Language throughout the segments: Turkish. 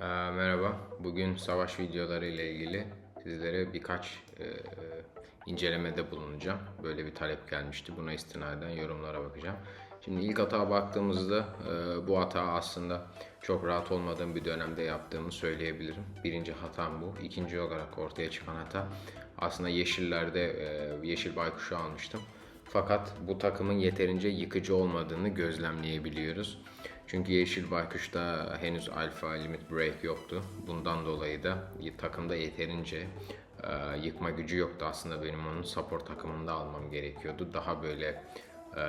Ee, merhaba. Bugün savaş videoları ile ilgili sizlere birkaç e, incelemede bulunacağım. Böyle bir talep gelmişti. Buna istinaden yorumlara bakacağım. Şimdi ilk hata baktığımızda e, bu hata aslında çok rahat olmadığım bir dönemde yaptığımı söyleyebilirim. Birinci hatam bu. İkinci olarak ortaya çıkan hata aslında yeşillerde e, yeşil baykuşu almıştım. Fakat bu takımın yeterince yıkıcı olmadığını gözlemleyebiliyoruz. Çünkü Yeşil Baykuş'ta henüz alfa limit break yoktu. Bundan dolayı da takımda yeterince e, yıkma gücü yoktu. Aslında benim onun support takımında almam gerekiyordu. Daha böyle e,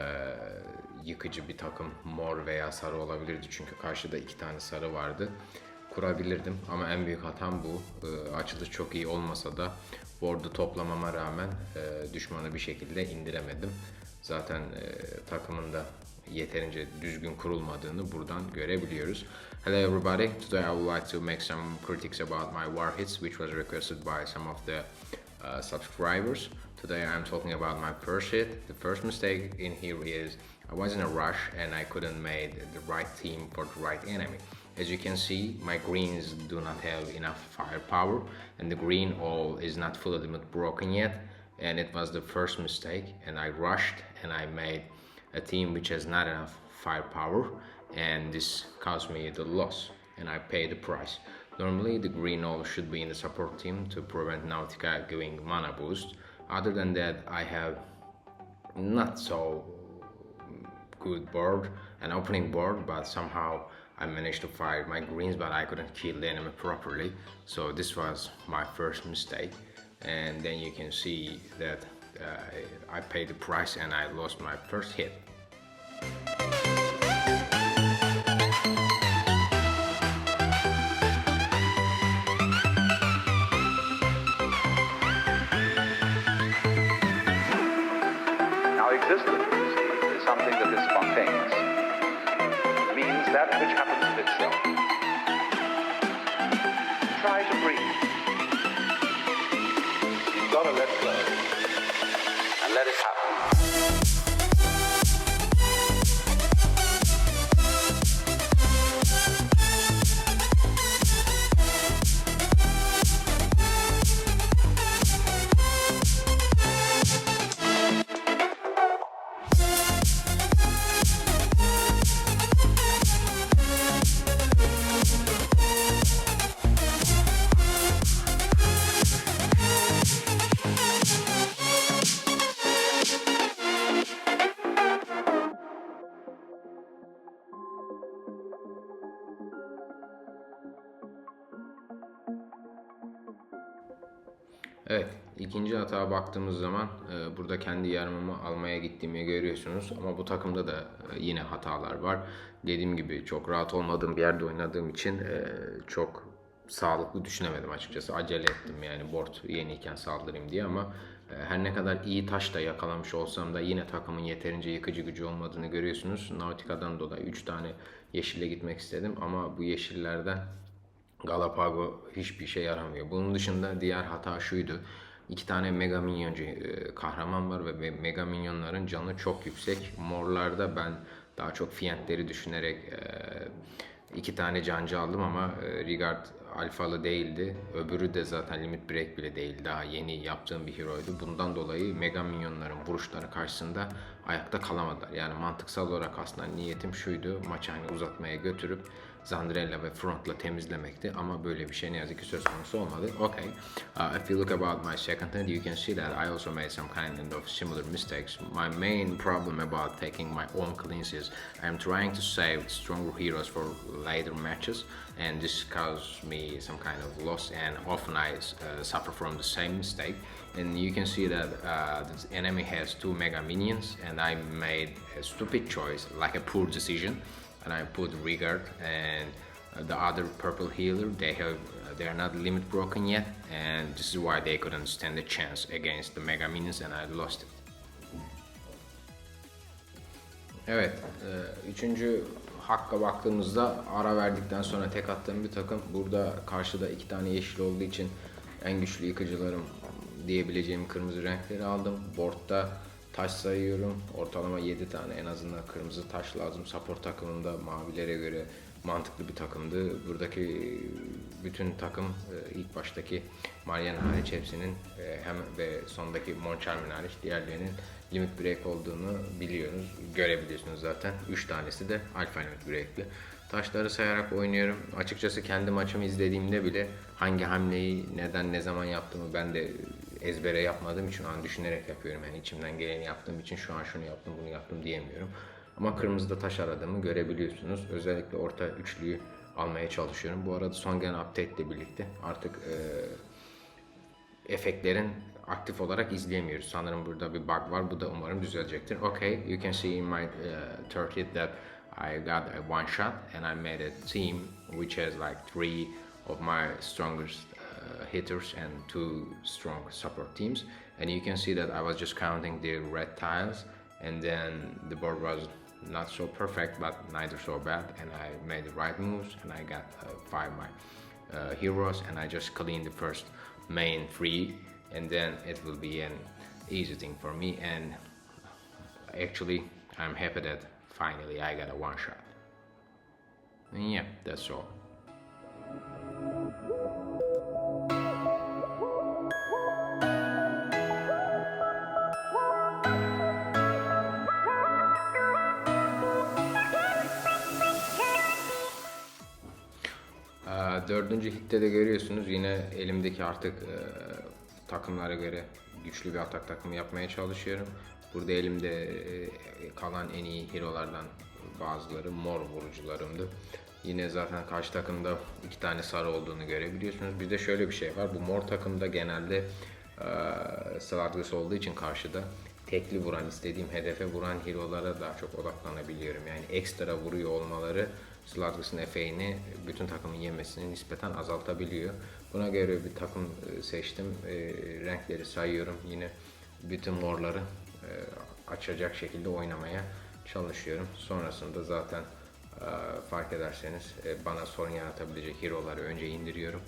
yıkıcı bir takım mor veya sarı olabilirdi. Çünkü karşıda iki tane sarı vardı. Kurabilirdim ama en büyük hatam bu. E, açılış çok iyi olmasa da board'u toplamama rağmen e, düşmanı bir şekilde indiremedim. Zaten e, takımında yeterince düzgün kurulmadığını buradan görebiliyoruz. Hello everybody, today I would like to make some critiques about my war hits which was requested by some of the uh, subscribers. Today I'm talking about my first hit. The first mistake in here is I was in a rush and I couldn't make the right team for the right enemy. As you can see, my greens do not have enough firepower and the green all is not fully broken yet and it was the first mistake and I rushed and I made a team which has not enough firepower and this caused me the loss and I paid the price. Normally the green all should be in the support team to prevent Nautica giving mana boost. Other than that I have not so good board, an opening board, but somehow I managed to fire my greens, but I couldn't kill the enemy properly. So this was my first mistake. And then you can see that I paid the price and I lost my first hit. Now, existence is something that is spontaneous. It means that which happens of itself. Try to breathe. You've got to let go let it happen. İkinci hata baktığımız zaman e, burada kendi yarımımı almaya gittiğimi görüyorsunuz. Ama bu takımda da e, yine hatalar var. Dediğim gibi çok rahat olmadığım bir yerde oynadığım için e, çok sağlıklı düşünemedim açıkçası. Acele ettim yani board yeniyken saldırayım diye ama her ne kadar iyi taş da yakalamış olsam da yine takımın yeterince yıkıcı gücü olmadığını görüyorsunuz. Nautica'dan dolayı 3 tane yeşile gitmek istedim ama bu yeşillerden Galapago hiçbir şey yaramıyor. Bunun dışında diğer hata şuydu. İki tane mega minyoncu e, kahraman var ve me- mega minyonların canı çok yüksek. Morlarda ben daha çok fiyentleri düşünerek e, iki tane cancı aldım ama e, Rigard alfalı değildi. Öbürü de zaten limit break bile değil. Daha yeni yaptığım bir heroydu. Bundan dolayı mega minyonların vuruşları karşısında ayakta kalamadılar. Yani mantıksal olarak aslında niyetim şuydu. Maçı hani uzatmaya götürüp Zandrella ve Front'la temizlemekti ama böyle bir şey ne yazık ki söz konusu olmadı. Okay. Uh, if you look about my second hand, you can see that I also made some kind of similar mistakes. My main problem about taking my own cleans is I'm trying to save stronger heroes for later matches and this caused me some kind of loss and often I uh, suffer from the same mistake. And you can see that uh, the enemy has two mega minions and I made a stupid choice, like a poor decision and I put Rigard and uh, the other purple healer. They have uh, they are not limit broken yet, and this is why they couldn't stand a chance against the Mega Minions, and I lost it. Evet, üçüncü hakka baktığımızda ara verdikten sonra tek attığım bir takım. Burada karşıda iki tane yeşil olduğu için en güçlü yıkıcılarım diyebileceğim kırmızı renkleri aldım. Board'da taş sayıyorum. Ortalama 7 tane en azından kırmızı taş lazım. Support takımında mavilere göre mantıklı bir takımdı. Buradaki bütün takım e, ilk baştaki Marian hariç hepsinin e, hem ve sondaki Moncharmin hariç diğerlerinin limit break olduğunu biliyoruz. Görebiliyorsunuz zaten. 3 tanesi de alfa limit break'li. Taşları sayarak oynuyorum. Açıkçası kendi maçımı izlediğimde bile hangi hamleyi neden ne zaman yaptığımı ben de ezbere yapmadığım için an düşünerek yapıyorum. Yani içimden geleni yaptığım için şu an şunu yaptım bunu yaptım diyemiyorum. Ama kırmızıda taş aradığımı görebiliyorsunuz. Özellikle orta üçlüyü almaya çalışıyorum. Bu arada son gelen update ile birlikte artık e, efektlerin aktif olarak izleyemiyoruz. Sanırım burada bir bug var. Bu da umarım düzelecektir. Okay, you can see in my uh, Turkey that I got a one shot and I made a team which has like three of my strongest uh, hitters and two strong support teams. And you can see that I was just counting the red tiles and then the board was not so perfect but neither so bad and I made the right moves and I got uh, five my uh, heroes and I just cleaned the first main three and then it will be an easy thing for me and actually I'm happy that finally I got a one shot. And yeah, that's all. Dördüncü hitte de görüyorsunuz yine elimdeki artık e, takımlara göre güçlü bir atak takımı yapmaya çalışıyorum. Burada elimde e, kalan en iyi hero'lardan bazıları mor vurucularımdı. Yine zaten karşı takımda iki tane sarı olduğunu görebiliyorsunuz. Bir de şöyle bir şey var. Bu mor takımda genelde e, Slargus olduğu için karşıda tekli vuran, istediğim hedefe vuran hero'lara daha çok odaklanabiliyorum. Yani ekstra vuruyor olmaları Slugus'un efeğini bütün takımın yemesini nispeten azaltabiliyor. Buna göre bir takım e, seçtim. E, renkleri sayıyorum. Yine bütün morları e, açacak şekilde oynamaya çalışıyorum. Sonrasında zaten e, fark ederseniz e, bana sorun yaratabilecek hero'ları önce indiriyorum.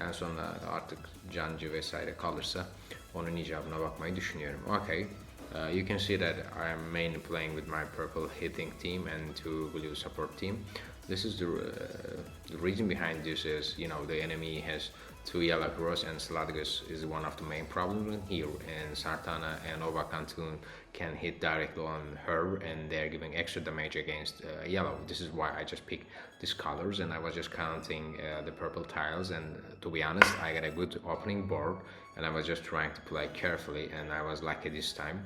En sonunda artık cancı vesaire kalırsa onun icabına bakmayı düşünüyorum. Okay. Uh, you can see that I am mainly playing with my purple hitting team and two blue support team. This is the, uh, the reason behind this is you know the enemy has two yellow heroes and Sladigus is one of the main problems here. And Sartana and Ovakantun can hit directly on her and they're giving extra damage against uh, yellow. This is why I just picked these colors and I was just counting uh, the purple tiles. And to be honest I got a good opening board and I was just trying to play carefully and I was lucky this time.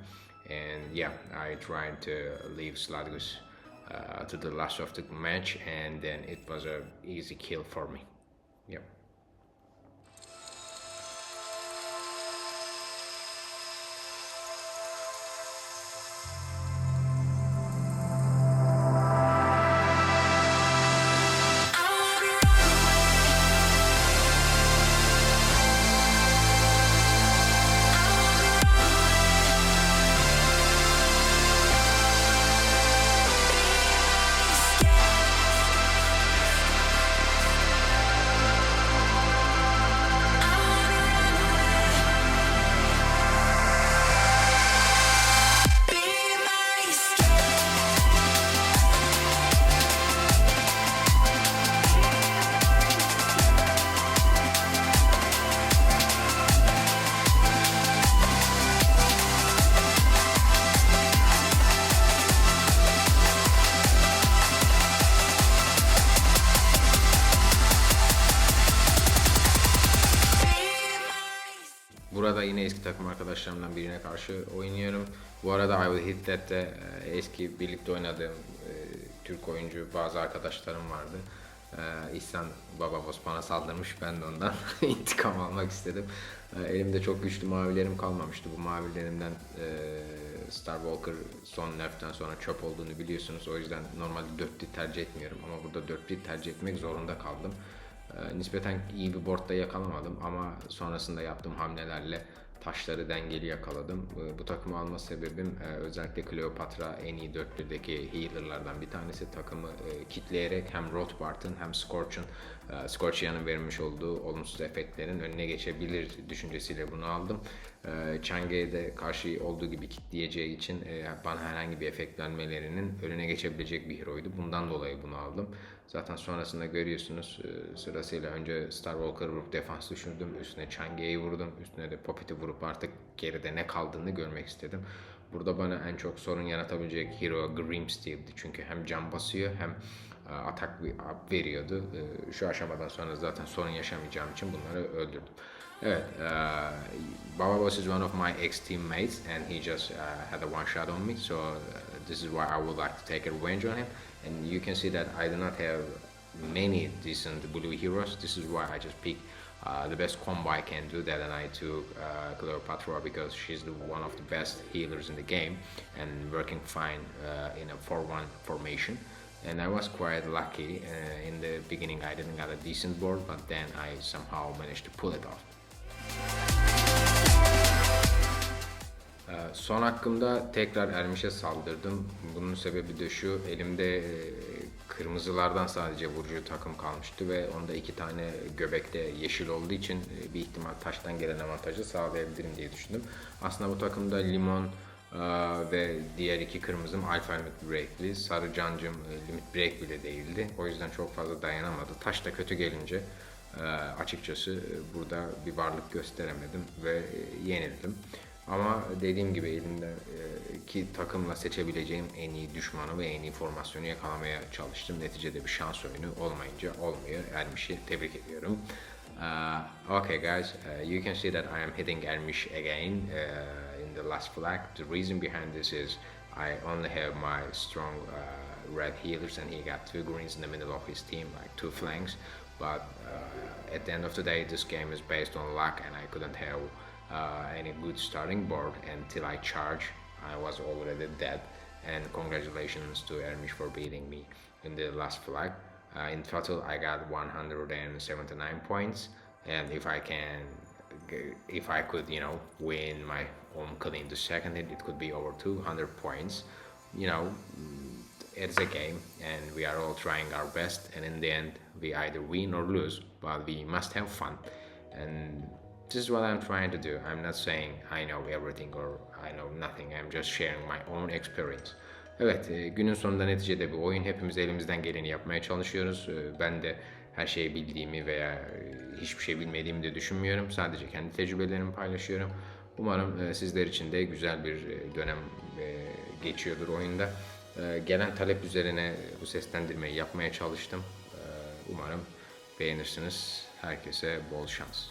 And yeah I tried to leave Sladigus uh, Uh, to the last of the match and then it was a easy kill for me. Yine eski takım arkadaşlarımdan birine karşı oynuyorum. Bu arada I Will Hit That'te e, eski birlikte oynadığım e, Türk oyuncu bazı arkadaşlarım vardı. E, İhsan Baba Osman'a saldırmış. Ben de ondan intikam almak istedim. E, elimde çok güçlü mavilerim kalmamıştı. Bu mavilerimden e, Star Walker son nerf'ten sonra çöp olduğunu biliyorsunuz. O yüzden normalde dörtlü tercih etmiyorum ama burada dörtlü tercih etmek zorunda kaldım. Ee, nispeten iyi bir boardda yakalamadım ama sonrasında yaptığım hamlelerle taşları dengeli yakaladım. Ee, bu takımı alma sebebim e, özellikle Cleopatra en iyi dörtlüdeki healerlardan bir tanesi. Takımı e, kitleyerek hem Rothbart'ın hem Scorch'un Scorchia'nın vermiş olduğu olumsuz efektlerin önüne geçebilir düşüncesiyle bunu aldım. E, Chang'e de karşı olduğu gibi kitleyeceği için e, bana herhangi bir efekt vermelerinin önüne geçebilecek bir heroydu. Bundan dolayı bunu aldım. Zaten sonrasında görüyorsunuz e, sırasıyla önce Starwalker'ı vurup defans düşürdüm. Üstüne Chang'e'yi vurdum. Üstüne de Puppet'i vurup artık geride ne kaldığını görmek istedim. Burada bana en çok sorun yaratabilecek hero Grimsteel'di. Çünkü hem can basıyor hem atak veriyordu. Şu aşamadan sonra zaten sorun yaşamayacağım için bunları öldürdüm. Evet, uh, Baba Boss is one of my ex-teammates and he just uh, had a one shot on me. So uh, this is why I would like to take revenge on him. And you can see that I do not have many decent blue heroes. This is why I just pick uh, the best combo I can do that and I took uh, Cleopatra because she's the, one of the best healers in the game and working fine uh, in a 4-1 formation. And I was quite lucky uh, in the beginning. I didn't get a decent board, but then I somehow managed to pull it off. Ee, Son hakkımda tekrar Ermiş'e saldırdım. Bunun sebebi de şu, elimde e, kırmızılardan sadece vurucu takım kalmıştı ve onda iki tane göbekte yeşil olduğu için e, bir ihtimal taştan gelen avantajı sağlayabilirim diye düşündüm. Aslında bu takımda limon ve diğer iki kırmızım alfa limit break'li, sarı cancım e, limit break bile değildi. O yüzden çok fazla dayanamadı. Taş da kötü gelince e, açıkçası e, burada bir varlık gösteremedim ve yenildim. Ama dediğim gibi elimde e, ki takımla seçebileceğim en iyi düşmanı ve en iyi formasyonu yakalamaya çalıştım. Neticede bir şans oyunu olmayınca olmuyor. Ermiş'i tebrik ediyorum. Uh, okay guys, uh, you can see that I am hitting Ermiş again uh, in the last flag. The reason behind this is I only have my strong uh, red healers and he got two greens in the middle of his team, like two flanks. But uh, at the end of the day, this game is based on luck and I couldn't have uh, any good starting board until I charge. I was already dead. And congratulations to Ermish for beating me in the last flag. Uh, in total, I got 179 points. And if I can, if I could, you know, win my clean the second hit, it could be over 200 points. You know, mm, it's a game and we are all trying our best and in the end we either win or lose but we must have fun and this is what i'm trying to do i'm not saying i know everything or i know nothing i'm just sharing my own experience Evet, e, günün sonunda neticede bir oyun. Hepimiz elimizden geleni yapmaya çalışıyoruz. E, Ben de her şeyi bildiğimi veya e, hiçbir şey bilmediğimi de düşünmüyorum. Sadece kendi tecrübelerimi paylaşıyorum. Umarım e, sizler için de güzel bir e, dönem e, geçiyordur oyunda. Gelen talep üzerine bu seslendirmeyi yapmaya çalıştım. Umarım beğenirsiniz. Herkese bol şans.